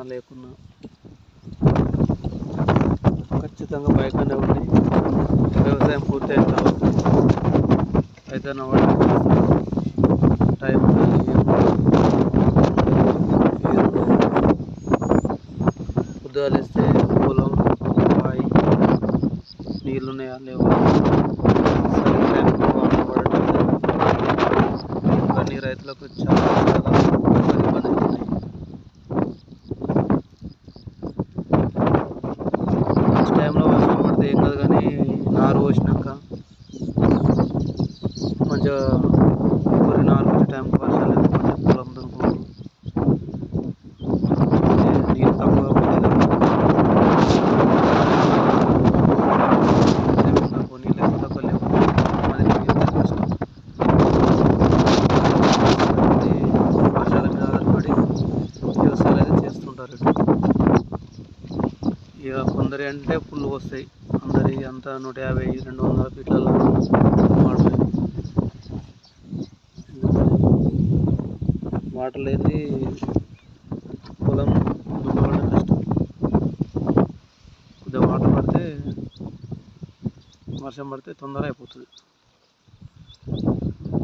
ఉన్నా లేకున్నా ఖచ్చితంగా బైక్ మీద ఉండి వ్యవసాయం పూర్తయిన తర్వాత ఏదైనా టైం పొద్దుగాలు పొలం బాయి నీళ్ళు ఉన్నాయా లేవు సరైన నీరు రైతులకు చాలా ఫస్ట్ టైంలో వర్షం పడితే ఏం కాదు కానీ నారు పోసినాక మంచిగా వరి నారు వచ్చే టైంకి వర్షం లేకపోతే పొలం దునుకుడు నీరు తక్కువ నీళ్ళు లేకపోతే వర్షాల మీద ఆధారపడి వ్యవసాయాలు అయితే చేస్తుంటారు. ఇక కొందరి అంటే ఫుల్ వస్తాయి. అందరి అంతా నూట యాభై రెండు వందల ఫీట్లలో వాటర్ వాటర్ లేని పొలం దున్నడం కష్టం. కొద్దిగా వాటర్ పడితే వర్షం పడితే తొందర అయిపోతుంది.